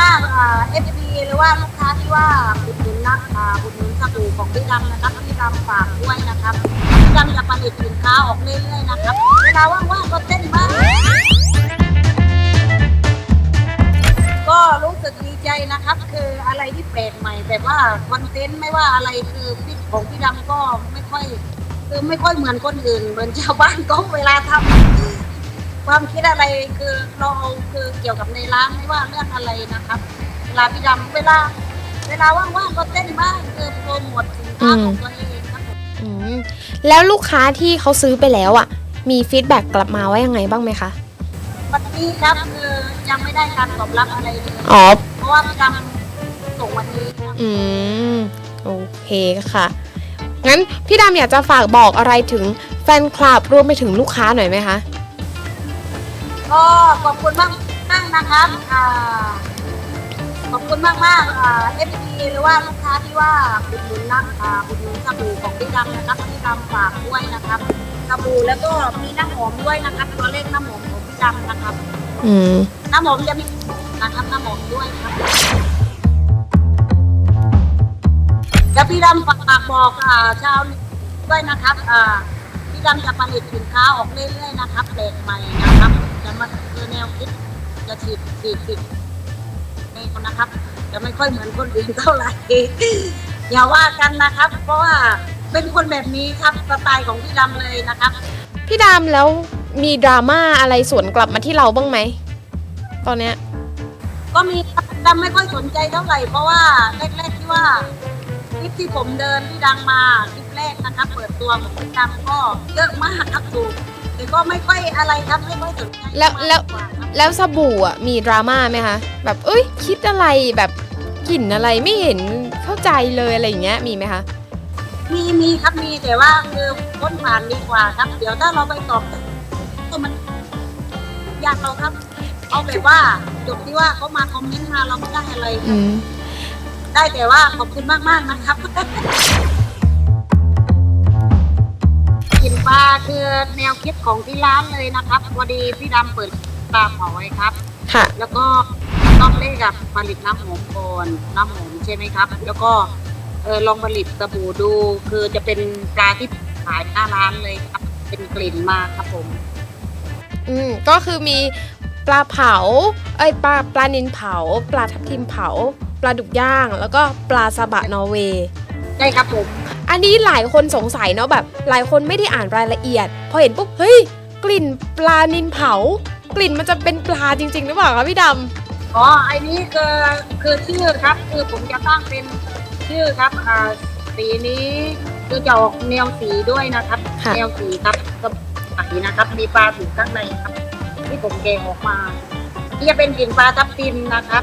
มากๆอ่าเอฟซีหรือว่าลูกค้าที่ว่าอุดหนุนนะอ่าอุดหนุนสบู่ของพี่ดำนะครับพี่ดำฝากด้วยนะครับพี่ดำจะผลิตสินค้าออกเรื่อยๆนะครับเวลาว่างๆก็เต้นบ้างก็รู้สึกดีใจนะครับ คืออะไรที่แปลกใหม่แบบว่าคอนเทนต์ไม่ว่าอะไรคือพี่ของพี่ดำก็ไม่ค่อยคือไม่ค่อยเหมือนคนอื่น เหมือนชาวบ้านก็เวลาทำ ความคิดอะไรคือเราเอาคือเกี่ยวกับในร้านไม่ว่าเรื่องอะไรนะครับ เวลาพี่ดำเวลา เวลาว่างๆก็เต้นบ้างคือโปรโมทสินค้าของตัวเองครับผมอืมแล้วลูกค้าที่เขาซื้อไปแล้วอะ มีฟีดแบ็กกลับมาว่ายังไงบ้างไหมคะ วันนี้ครับคือยังไม่ได้การตอบรับอะไรเลยอ๋อ เพราะว่าพี่ดำส่งวันนี้ครับ อืม โอเคค่ะ งั้นพี่ดำอยากจะฝากบอกอะไรถึงแฟนคลับรวมไปถึงลูกค้าหน่อยไหมคะ ก็ขอบคุณมากมากๆนะครับอ่าขอบคุณมากมากเอฟซีหรือว่าลูกค้าที่ว่าอุดหนุนนะอ่าอุดหนุนสบู่ของพี่ดำนะครับพี่ดำฝากด้วยนะครับสบู่แล้วก็มีน้ำหอมด้วยนะครับตัวเลขน้ำหอมของพี่ดำนะครับอืมน้ำหอมจะมีนะครับน้ำหอมด้วยครับแล้วพี่ดำฝากบอกอ่าชาวด้วยนะครับอ่าพี่ดำจะผลิตสินค้าออกเรื่อยๆนะครับแปลกใหม่นะครับ จะมาคือแนวคิดจะฉีดฉีดฉีดในคนนะครับ จะไม่ค่อยเหมือนคนอื่นเท่าไหร่อย่าว่ากันนะครับ เพราะว่าเป็นคนแบบนี้ครับสไตล์ของพี่ดำเลยนะครับ พี่ดำแล้วมีดราม่าอะไรสวนกลับมาที่เราบ้างไหมตอนเนี้ยก็มีครับดำไม่ค่อยสนใจเท่าไหร่เพราะว่าแรกๆที่ว่าคลิปที่ผมเดินที่ดังมาคลิปแรกนะครับ เปิดตัวของพี่ดำก็เยอะมากครับถูก แต่ก็ไม่ค่อยอะไรครับไม่ค่อยสนใจแล้วแล้วมากกาครับแล้วสบู่อะมีดราม่าไหมคะแบบเอ้ยคิดอะไรแบบกลิ่นอะไรไม่เห็นเข้าใจเลยอะไรอย่างเงี้ยมีไหมคะมีมีครับมีแต่ว่าคือพ้นผ่านดีกว่าครับ เดี๋ยวถ้าเราไปตอบก็มันยากเราครับ เอาแบบว่าจบที่ว่าเขามาคอมเมนต์มาเราไม่ได้อะไร อืม ได้แต่ว่าขอบคุณมากมากๆนะครับ กินปลาคือแนวคิดของที่ร้านเลยนะครับพอดีพี่ดำเปิดปลาเผาไว้ครับ ค่ะ แล้วก็ต้องเล่กับผลิตน้ำหอมก่อนน้ำหอมใช่ไหมครับ แล้วก็เออลองผลิตสบู่ดู คือจะเป็นปลาที่ขายหน้าร้านเลยครับ เป็นกลิ่นมาครับผม อืม ก็คือมีปลาเผา เอ้ยปลาปลานินเผา ปลาทับทิมเผา ปลาดุกย่าง แล้วก็ปลาซาบะนอร์เวย์ ใช่ครับผมอันนี้หลายคนสงสัยเนาะแบบ หลายคนไม่ได้อ่านรายละเอียด พอเห็นปุ๊บเฮ้ยกลิ่นปลานินเผา กลิ่นมันจะเป็นปลาจริง ๆ หรือเปล่าคะพี่ดอ๋อไอ้นี้คือคือชื่อครับ คือผมจะตั้งเป็นชื่อครับอ่าสีนี้คือจะออกแนวสีด้วยนะครับำค่ะแนวสีครับก็สีนะครับ มีปลาถูกข้างในครับ ที่ผมแกงออกมานี่จะเป็นกลิ่นปลาทับทิมนะครับ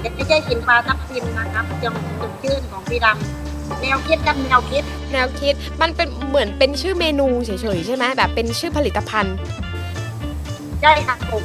แต่ไม่ใช่กลิ่นปลาทับทิมนะครับจงจงชื่นของพี่ดำ แนวคิดครับแนวคิด แนวคิดมันเป็นเหมือนเป็นชื่อเมนูเฉยๆใช่ไหมแบบเป็นชื่อผลิตภัณฑ์ใช่ครับผม